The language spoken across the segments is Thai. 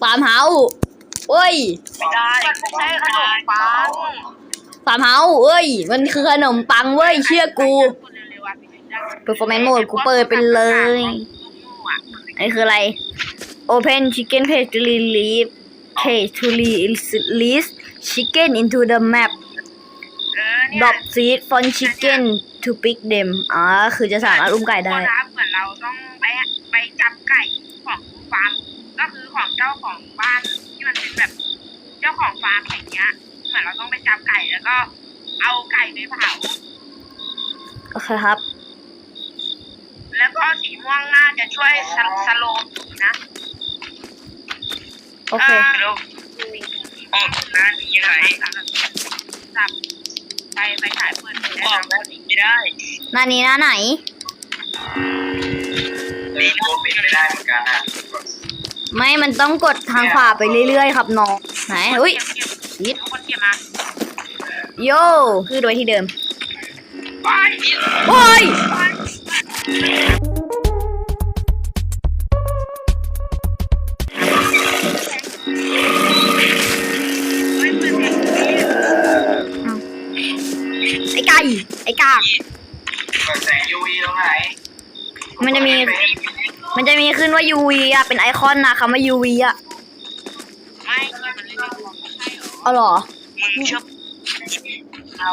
ฟาร์มเฮาส์เอ้ย ไม่ได้ไม่ใช่ขนมปังฟาร์มเฮาส์เอ้ย มันคือขนมปังเว้ย เชื่อกู performance mode กูเปิดไปเลย อันนี้คืออะไร open chicken page to relieve page to release chicken into the map เออเนี่ย drop seed for chicken to pick them อ๋อ คือจะสามารถอุ้มไก่ได้ เหมือนเราต้องไปไปจับไก่ของฟาร์ม ก็คือของเจ้าของบ้านที่มันเป็นแบบเจ้าของฟาร์มอย่างเงี้ย เหมือนเราต้องไปจับไก่แล้วก็ เอาไก่ไปเผา โอเคครับ แล้วก็สีม่วงน่าจะช่วยสโลสโลว์นะโอเค ลูกอ๋อนั่นยังไงจับไปไปถ่ายเปิดได้ทำแบบนี้ไม่ได้หน้านี้หน้าไหน นี่ก็เป็นไม่ได้เหมือนกันนะ ไม่มันต้องกดทางขวาไปเรื่อยๆ ครับน้องไหนอุ้ยนิดคนเก็บมาโยคือโดยที่เดิมไปโอ้ย ว่า UV อะ เป็นไอคอนนะคำว่า UV อะไม่มันไม่ได้ใช่หรอเอาเหรอ มึงชอบเรา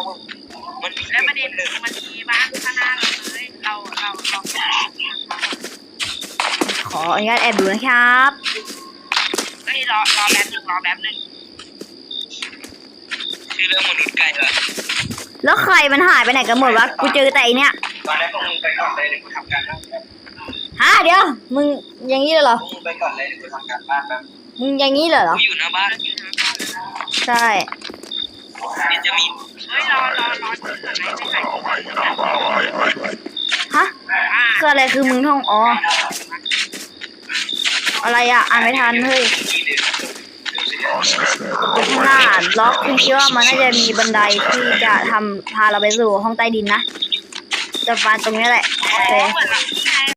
มันมีและประเด็นคือมันมีบ้านข้างหน้าเราเลยเราเราเราขออนุญาตแอบดูนะครับ เฮ้ยรอรอแป๊บหนึ่งรอแป๊บหนึ่งคือเรื่องมนุษย์ไก่เหรอแล้วใครมันหายไปไหนกันหมดวะ กูเจอแต่ไอเนี้ย ตอนแรกพวกมึงไปก่อนเลยเดี๋ยวกูทำการบ้านแป๊บ ฮะเดี๋ยว มึงอย่างนี้เลยเหรอพวกมึงไปก่อนเลยเดี๋ยวกูทำการบ้านแป๊บมึงอย่างนี้เลยเหรอกูอยู่หน้าบ้านใช่เดี๋ยวจะมีเฮ้ยรอรอรอที่เกิดไหนไปไหนฮะ คืออะไรคือมึงท่องอ๋อ อะไรอะอ่านไม่ทันเฮ้ยข้างหน้าล็อกคุณคิดว่ามันน่าจะมีบันไดที่จะทำพาเราไปสู่ห้องใต้ดินนะจะมาตรงนี้แหละโอเคเหมือนเราที่ไง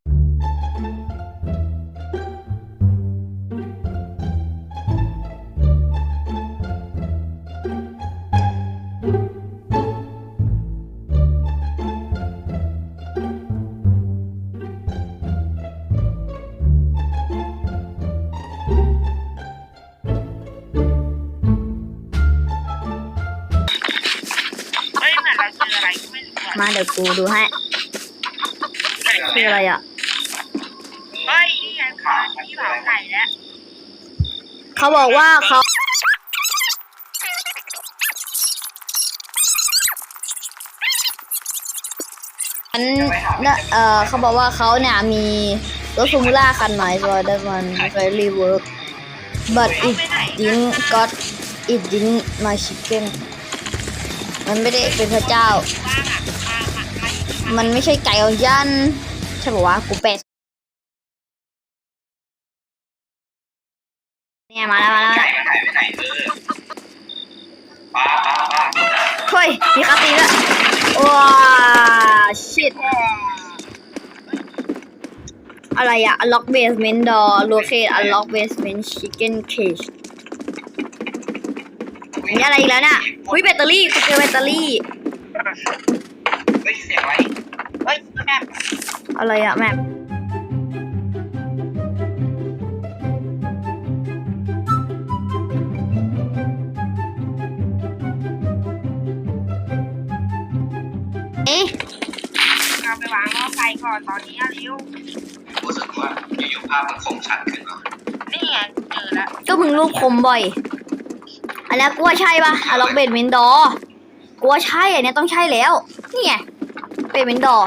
เดี๋ยวกูดูให้คืออะไรอะเฮ้ยนี่ไงขอที่เผาไก่แล้วเขาบอกว่าเขาอันน่ะเออเขาบอกว่าเขาเนี่ยมีรถฟอร์มูล่าคันใหม่ตัว that one very work but it didn't got it didn't my chicken มันไม่ได้เป็นพระเจ้าว่างอะ มันไม่ใช่ไก่ยันใช่ปะวะกูเป็ดเนี่ยมาแล้วมาแล้วไก่มันหายไปไหนเออป้าป้าป้าเฮ้ยมีคาตีแล้วว้าชิตอะไรอะ unlock basement door locate unlock basement chicken cage อันนี้อะไรอีกแล้วเนี่ยอุ้ยแบตเตอรี่กูเจอแบตเตอรี่ เฮ้ยเสียงอะไรเฮ้ยแม่อะไรอะแมปเอ๊ะเอาไปวางล้อไฟก่อนตอนนี้อะริวรู้สึกว่าอยู่ๆภาพมันคมชัดขึ้นเนาะนี่ไงเจอแล้วก็มึงรูปคมบ่อย อันนี้กูว่าใช่ปะอะล็อกเบดเมนดอกูว่าใช่อันเนี้ยต้องใช่แล้ว นี่ไง เบดเมนดอ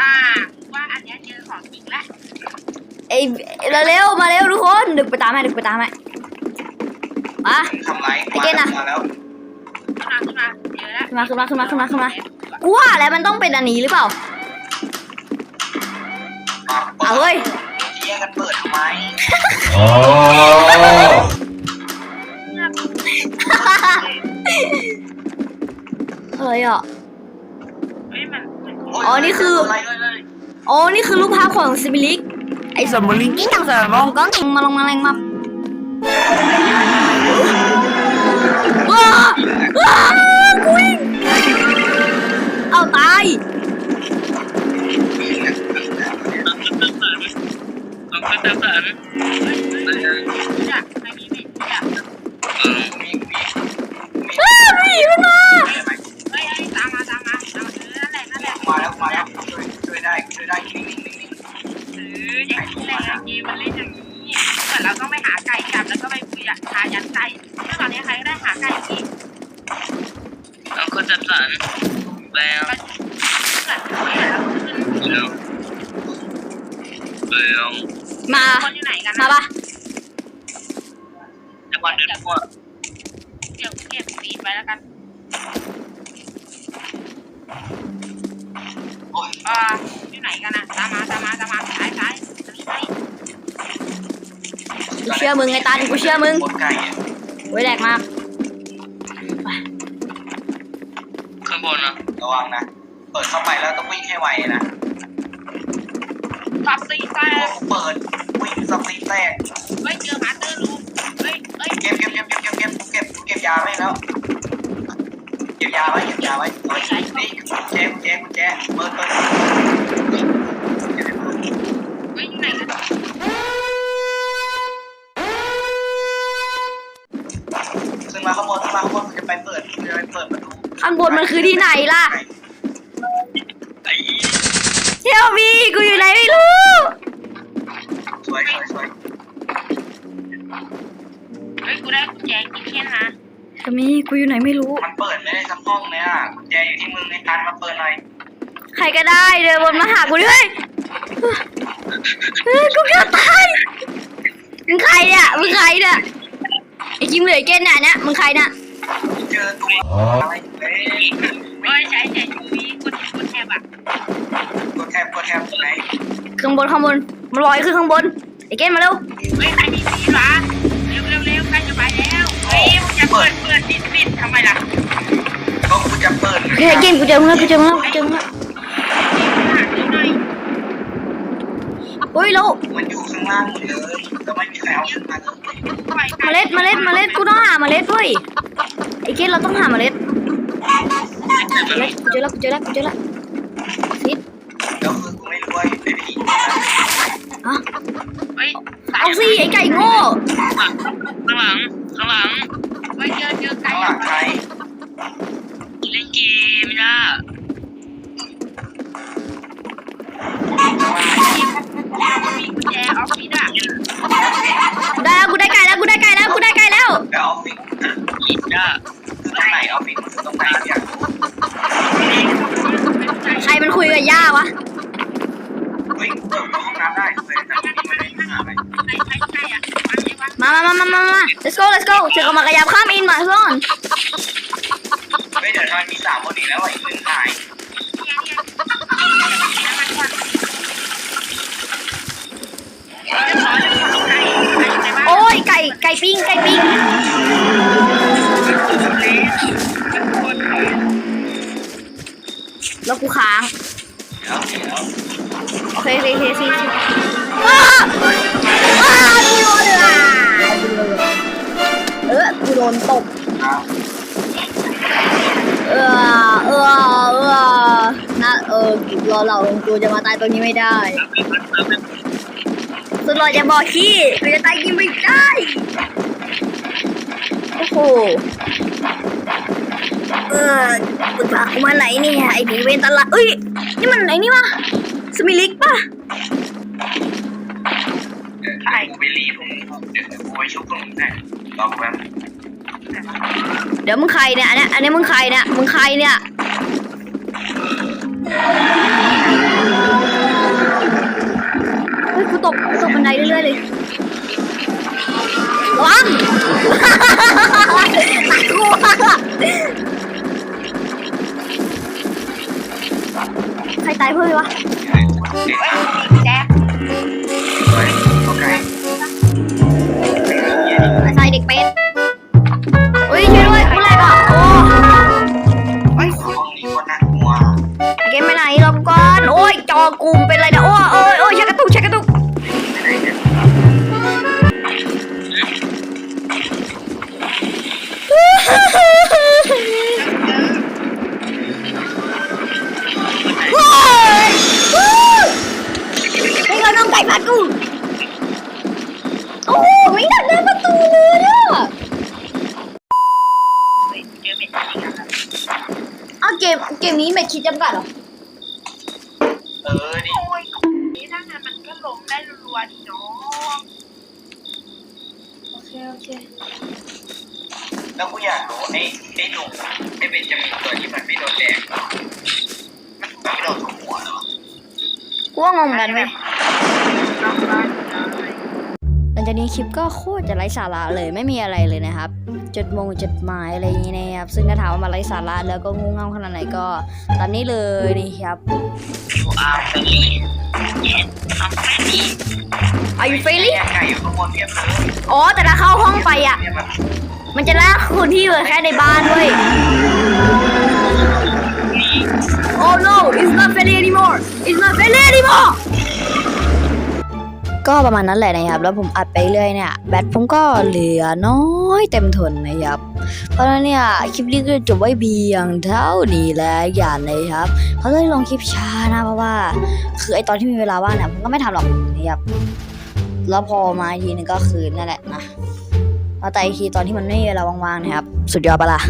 อ่าว่าอันเนี้ยเจอของจริงแล้วเอ้ยเร็วๆมาเร็วทุกคนดึกไปตามให้ดึกไปตามให้มา ทำไรไอ้เจนอะมาแล้วขึ้นมาขึ้นมาเจอแล้วขึ้นมาขึ้นมาขึ้นมาขึ้นมาขึ้นมา กูว่าแล้วมันต้องเป็นอันนี้หรือเปล่ามาเอาเฮ้ยเที่ยกันเปิดทำไมอะไรอ่ะ เฮ้ยมันมันอ๋อนี่คืออะไรเลยเลยอ๋อนี่คือรูปภาพของซิมิลิก ไอ้สมบูรณ์ลิงกิ้งจังเสือมองก้องมาลงมาแรงมาว้าว้ากูวิ่งเอาตาย เอาขึ้นแต่สันอย ใครก็ได้หาไก่ที่เอาขึ้นแต่สันแล้วมันเหมือนแล้วขึ้นเร็วเร็วมา คนอยู่ไหนกันมานะปะจังหวะเดินมั่วเดี๋ยวเก็บสีไว้แล้วกันโอ้ยอ่าอยู่ไหนกันนะตามมาตามมาตามมาซ้ายซ้ายซ้ายกูเชื่อมึงไอ้ตันกูเชื่อมึงบนไก่อะโว้ยแดกมาก ระวังนะ เปิดเข้าไปแล้วต้องวิ่งให้ไวนะตับสีแตโอ้กเปิดวิ่งสปีดแตกเฮ้ยเจอมาสเตอร์ลูมเฮ้ยเฮ้ยเก็บเก็บเก็บเก็บเก็บเก็บเก็บเก็บยาไว้แล้ว เก็บยาไว้เก็บยาไว้เฮ้ยนี่กุญแจกุญแจกุญแจเปิดเปิดเก็บไปเปิดเฮ้ยอยู่ไหนกันขึ้น ข้างบนมันคือที่ไหนล่ะไอ้เทลมีกูอยู่ไหนไม่รู้สวยสวยสวยเฮ้ยกูได้กุญแจกิ๊กเคนนะเทลมีกูอยู่ไหนไม่รู้ มันเปิดไม่ได้สักห้องเลยอะกุญแจอยู่ที่มึงในการมาเปิดหน่อยใครก็ได้เดินบนมาหากูด้วยเฮ้ยกูเกือบตายมึงใครเนี่ยมึงใครเนี่ยไอ้คิมเหลือเกนเนี่ยเนี่ยมึงใครเนี่ย เจอตัวอะไรเฮ้ยเฮ้ยใช้ใช้ชูวีกดกดแทบอะกดแทบกดแทบไหนข้างบนข้างบนมันลอยขึ้นข้างบนไอ้เกนมาเร็วเฮ้ยใครมีสีวะเร็วเร็วเร็วใกล้จะไปแล้วเฮ้ยมึงจะเปิดเปิดปิดปิดทำไมล่ะก็กูจะเปิดเฮ้ยเกนกูเจอมึงแล้วกูเจอมึงแล้วกูเจอมึงแล้วหาดูหน่อยเฮ้ยแล้วมันอยู่ข้างล่างหมดเลยแล้วไม่มีใครเอาขึ้นมาเลยไปเมล็ดเมล็ดเมล็ดกูต้องหาเมล็ดเว้ย ไอ้เกนเราต้องหาเมล็ดเมล็ดกูเจอแล้วกูเจอแล้วกูเจอแล้วซิดแล้วคือกูไม่รู้ว่าอยู่ในผีอะเฮ้ยเอาสิไอ้ไก่โง่ข้างหลังข้างหลังเฮ้ยเจอเจอไก่ข้างหลังใครเล่นเกมนะมีกุญแจออฟฟิศอะได้แล้วกูได้ไก่แล้วกูได้ไก่แล้วกูได้ไก่แล้ว แล้วออฟฟิศอีกอะคือตรงไหนออฟฟิศมันคือตรงไหนเนี่ยใครมันคุยกับย่าวะ เฮ้ยเปิดห้องน้ำได้เลยแต่ไม่ได้หาอะไรใช่ใช่ใช่อะมันไม่ว่ามามามามามามา let's go let's go เจอกันมากระยับข้ามอินมาซ่อนเฮ้ยเดี๋ยวทำไมมีสามคนอีกแล้วอะอีกหนึ่งหายเนี่ยเนี่ยแล้วมันก่อนเรียบร้อยแล้วของใครใครอยู่ในบ้านโอ้ยไก่ไก่ปิ้งไก่ปิ้ง แล้วกูค้างเดี๋ยวเดี๋ยวโอเคโอเคโอเคโอเคอ้าอ้ากูโดนอะเออกูโดนตบเออเออเออนะเออรอเรากูจะมาตายตรงนี้ไม่ได้สุดหล่อจะบอกขี้กูจะตายกินไม่ได้โอ้โห เออกูพากูมาไหนเนี่ยไอ้ผีเวนตลาดเอ้ย นี่มันไหนนี่วะ สมิลิกป่ะเดี๋ยวกูไปรีพวกมึงเดี๋ยวกูไปชุบพวกมึงแน่รอกูแป๊บเดี๋ยวมึงใครเนี่ย อันเนี้ยอันนี้มึงใครเนี่ย มึงใครเนี่ย เฮ้ย กูตกกูตกบันไดเรื่อยๆเลยระวังน่ากลัวใคร ตายเพื่อนวะแจ๊ค แมทคิดจำกัดเหรอ เออดิโอ้ยนี่ถ้างั้นมันก็ล้มได้รัวๆดีเนาะโอเค โอเค แล้วกูอยากรู้ไอ้ไอ้หนุ่มไอ้เบนจามินตัวที่มันไม่โดนแดงมันไม่โดนถูกหัวเหรอกูว่างงกันไหมเราได้ หลังจากนี้คลิปก็โคตรจะไร้สาระเลยไม่มีอะไรเลยนะครับจดมงจดหมายอะไรอย่างเงี้ยนะครับซึ่งถ้าถามว่ามันไร้สาระแล้วก็งูเง่าขนาดไหนก็ตามนี้เลยนี่ครับ Are you feeling ไก่อยู่ข้างบนเพียบเลยอ๋อแต่ถ้าเข้าห้องไปอะ มันจะลากคนที่อยู่แค่ในบ้านเว้ย Oh no it's not friendly anymore it's not friendly anymore ก็ประมาณนั้นแหละนะครับ แล้วผมอัดไปเรื่อยเนี่ย แบตผมก็เหลือน้อยเต็มทนนะครับ เพราะฉะนั้นเนี่ยคลิปนี้ก็จบไว้เพียงเท่านี้แล้วอย่างนะครับเขาเลยลงคลิปช้านะเพราะว่า คือไอตอนที่มีเวลาว่างเนี่ยผมก็ไม่ทำหรอกนะครับ แล้วพอมาอีกทีนึงก็คือนั่นแหละนะแล้วแต่อีกทีตอนที่มันไม่มีเวลาว่างๆนะครับ สุดยอดปะล่ะ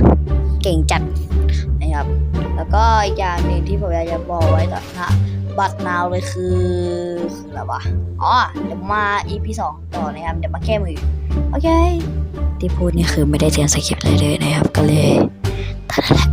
เก่งจัดนะครับ แล้วก็อีกอย่างหนึ่งที่ผมอยากจะบอกไว้ต่อนะ บัตรนาวเลยคือคืออะไรวะอ๋อเดี๋ยวมา EP สองต่อนะครับเดี๋ยวมาแก้มือโอเค ที่พูดนี่คือไม่ได้เตรียมสคริปต์เลยเลยนะครับ ก็เลยเท่านั้นแหละ